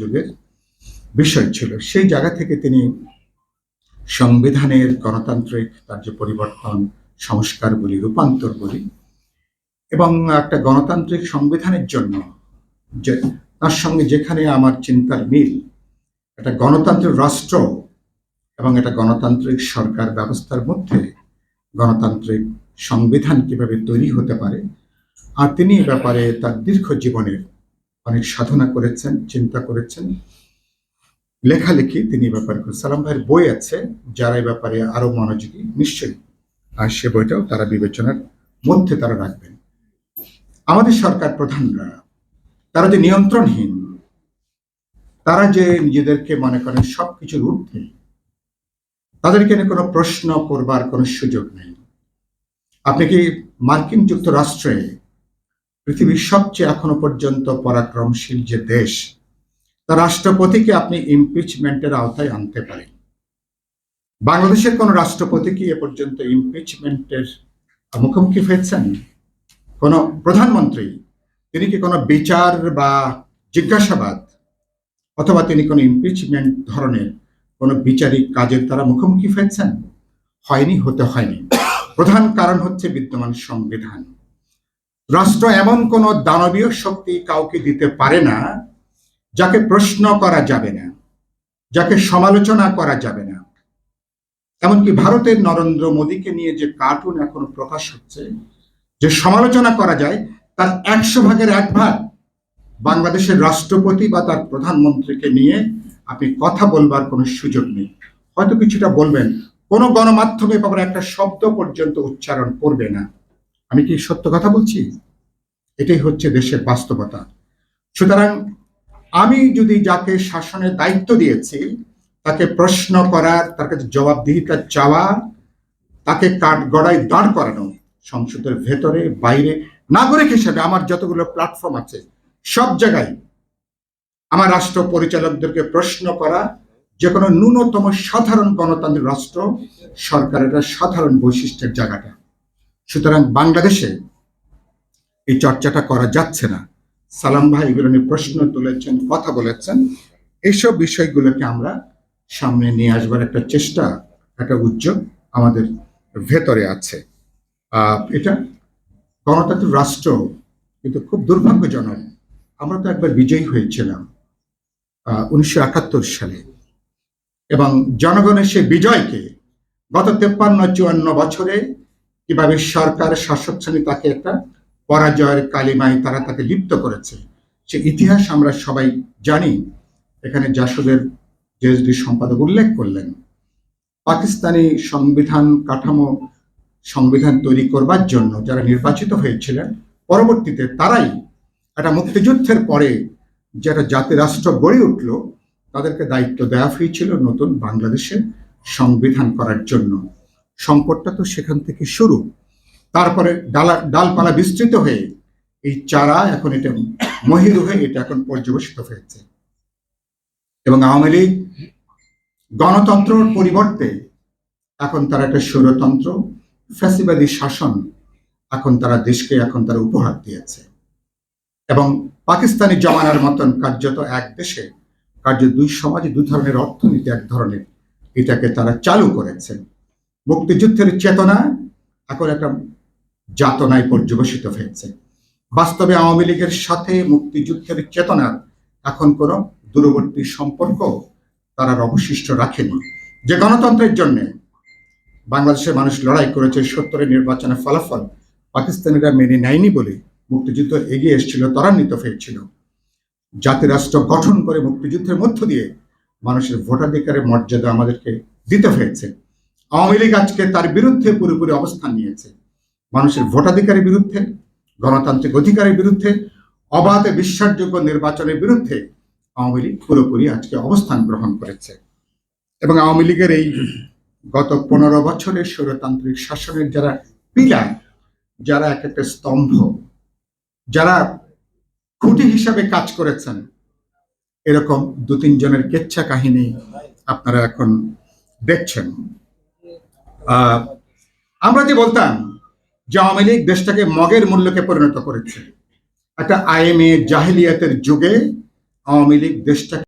যুগের বিষয় ছিল। সেই জায়গা থেকে তিনি সংবিধানের গণতান্ত্রিক তার যে পরিবর্তন সংস্কার বলি রূপান্তর বলি এবং একটা গণতান্ত্রিক সংবিধানের জন্য যে তার সঙ্গে যেখানে আমার চিন্তার মিল, একটা গণতান্ত্রিক রাষ্ট্র এবং একটা গণতান্ত্রিক সরকার ব্যবস্থার মধ্যে গণতান্ত্রিক সংবিধান কীভাবে তৈরি হতে পারে, আর তিনি ব্যাপারে তার দীর্ঘ জীবনের অনেক সাধনা করেছেন, চিন্তা করেছেন। লেখালেখি তিনি ব্যাপারে করেছেন। সালাম ভাইয়ের বই আছে, যারা এই ব্যাপারে আরও মনোযোগী, নিশ্চয়ই। আর সে বইটাও তারা বিবেচনার মধ্যে তারা রাখবেন। আমাদের সরকার প্রধানরা, তারা যে নিয়ন্ত্রণহীন, তারা যে নিজেদেরকে মনে করেন সবকিছুর ঊর্ধ্বে, তাদেরকে নিয়ে কোনো প্রশ্ন করবার কোনো সুযোগ নেই। আপনি কি মার্কিন যুক্তরাষ্ট্রে পৃথিবীর সবচেয়ে এখনও পর্যন্ত পরাক্রমশীল যে দেশ তার রাষ্ট্রপতিকে আপনি ইমপিচমেন্টের আওতায় আনতে পারেন। বাংলাদেশের কোন রাষ্ট্রপতি কি এ পর্যন্ত ইমপিচমেন্টের মুখোমুখি হয়েছেন? কোন প্রধানমন্ত্রী? তিনি কি কোনো বিচার বা জিজ্ঞাসাবাদ? অথবা তিনি কোনো ইমপিচমেন্ট ধরনের কোনো বিচারিক কাজের তারা মুখোমুখি হয়েছেন? হয়নি, হতে হয়নি। প্রধান কারণ হচ্ছে বিদ্যমান সংবিধান। রাষ্ট্র এমন কোন দানবীয় শক্তি কাউকে দিতে পারে না, যাকে প্রশ্ন করা যাবে না, যাকে সমালোচনা করা যাবে না। এমনকি ভারতের নরেন্দ্র মোদীকে নিয়ে যে কার্টুন এখন প্রকাশ হচ্ছে, যে সমালোচনা করা যায়, তার একশো ভাগের এক ভাগ বাংলাদেশের রাষ্ট্রপতি বা তার প্রধানমন্ত্রীকে নিয়ে আপনি কথা বলবার কোনো সুযোগ নেই। হয়তো কিছুটা বলবেন, কোন গণমাধ্যমে বাবার একটা শব্দ পর্যন্ত উচ্চারণ করবে না। আমি কি সত্য কথা বলছি? এটাই হচ্ছে দেশের বাস্তবতা। সুতরাং আমি যদি যাকে শাসনের দায়িত্ব দিয়েছি, তাকে প্রশ্ন করার, তার কাছে জবাবদিহিতা চাওয়া, তাকে কাঠ গড়ায় দাঁড় করানো, সংসদের ভেতরে, বাইরে, নাগরিক হিসেবে আমার যতগুলো প্ল্যাটফর্ম আছে, সব জায়গায় আমার রাষ্ট্র পরিচালকদেরকে প্রশ্ন করা যে কোনো ন্যূনতম সাধারণ গণতান্ত্রিক রাষ্ট্র, সরকারের সাধারণ বৈশিষ্ট্যের জায়গাটা। সুতরাং বাংলাদেশে এই চর্চাটা করা যাচ্ছে না। সালাম ভাই এগুলো নিয়ে প্রশ্ন তুলেছেন, কথা বলেছেন। এইসব বিষয়গুলোকে আমরা সামনে নিয়ে আসবার একটা চেষ্টা, একটা উদ্যোগ আমাদের ভেতরে আছে। এটা গণতান্ত্রিক রাষ্ট্র কিন্তু খুব দুর্ভাগ্যজনক। আমরা তো একবার বিজয়ী হয়েছিলাম উনিশশো একাত্তর সালে। এবং জনগণের সেই বিজয়কে গত তেপ্পান্ন, চুয়ান্ন বছরে কীভাবে সরকার শাসক শ্রেণি তাকে একটা পরাজয়ের কালিমায় তারা তাকে লিপ্ত করেছে, সে ইতিহাস আমরা সবাই জানি। এখানে জাসদের জেএসডি সম্পাদক উল্লেখ করলেন, পাকিস্তানি সংবিধান কাঠামো, সংবিধান তৈরি করবার জন্য যারা নির্বাচিত হয়েছিলেন, পরবর্তীতে তারাই একটা মুক্তিযুদ্ধের পরে যারা জাতি রাষ্ট্র গড়ে উঠল, তাদেরকে দায়িত্ব দেওয়া হয়েছিল নতুন বাংলাদেশের সংবিধান করার জন্য। সংকটটা তো সেখান থেকে শুরু। তারপরে ডালা ডালপালা বিস্তৃত হয়ে এই চারা এখন এটা মহির হয়ে এটা এখন পর্যবেসিত হয়েছে। এবং আওয়ামী লীগ গণতন্ত্রর পরিবর্তে এখন তারা একটা স্বৈরতন্ত্র ফ্যাসিবাদী শাসন এখন তারা দেশকে এখন তারা উপহার দিয়েছে। এবং পাকিস্তানি জমানার মতন কার্যত এক দেশে কার্য দুই সমাজে, দুই ধরনের অর্থনীতি, এক ধরনের এটাকে তারা চালু করেছে। মুক্তিযুদ্ধের চেতনা এখন একটা যাতনায় পর্যবেসিত হয়েছে। বাস্তবে আওয়ামী লীগের সাথে মুক্তিযুদ্ধের চেতনার এখন কোনো দূরবর্তী সম্পর্ক তারা অবশিষ্ট রাখেনি। যে গণতন্ত্রের জন্য বাংলাদেশের মানুষ লড়াই করেছে, সত্তরের নির্বাচনের ফলাফল পাকিস্তানিরা মেনে নেয়নি বলে মুক্তিযুদ্ধ এগিয়ে এসেছিল, ত্বরান্বিত হয়েছিল। জাতিরাষ্ট্র গঠন করে মুক্তিযুদ্ধের মধ্য দিয়ে মানুষের ভোটাধিকারের মর্যাদা আমাদেরকে দিতে হয়েছে। আওয়ামী লীগ আজকে তার বিরুদ্ধে পুরোপুরি অবস্থান নিয়েছে। মানুষের ভোটাধিকারের বিরুদ্ধে, গণতান্ত্রিক অধিকারের বিরুদ্ধে, অবাধ বিশ্বাসযোগ্য নির্বাচনের বিরুদ্ধে আওয়ামী লীগ পুরোপুরি আজকে অবস্থান গ্রহণ করেছে। এবং আওয়ামী লীগের এই গত পনেরো বছরের স্বৈরতান্ত্রিক শাসনের যারা পিলার, যারা এক একটা স্তম্ভ, যারা খুঁটি হিসাবে কাজ করেছেন, এরকম দু তিনজনের কেচ্ছা কাহিনী আপনারা এখন দেখছেন। আমরা যে বলতাম যে আওয়ামী লীগ দেশটাকে মগের মূল্যকে পরিণত করেছে। একটা আইএমএ জাহিলিয়াতের যুগে আওয়ামী লীগ দেশটাকে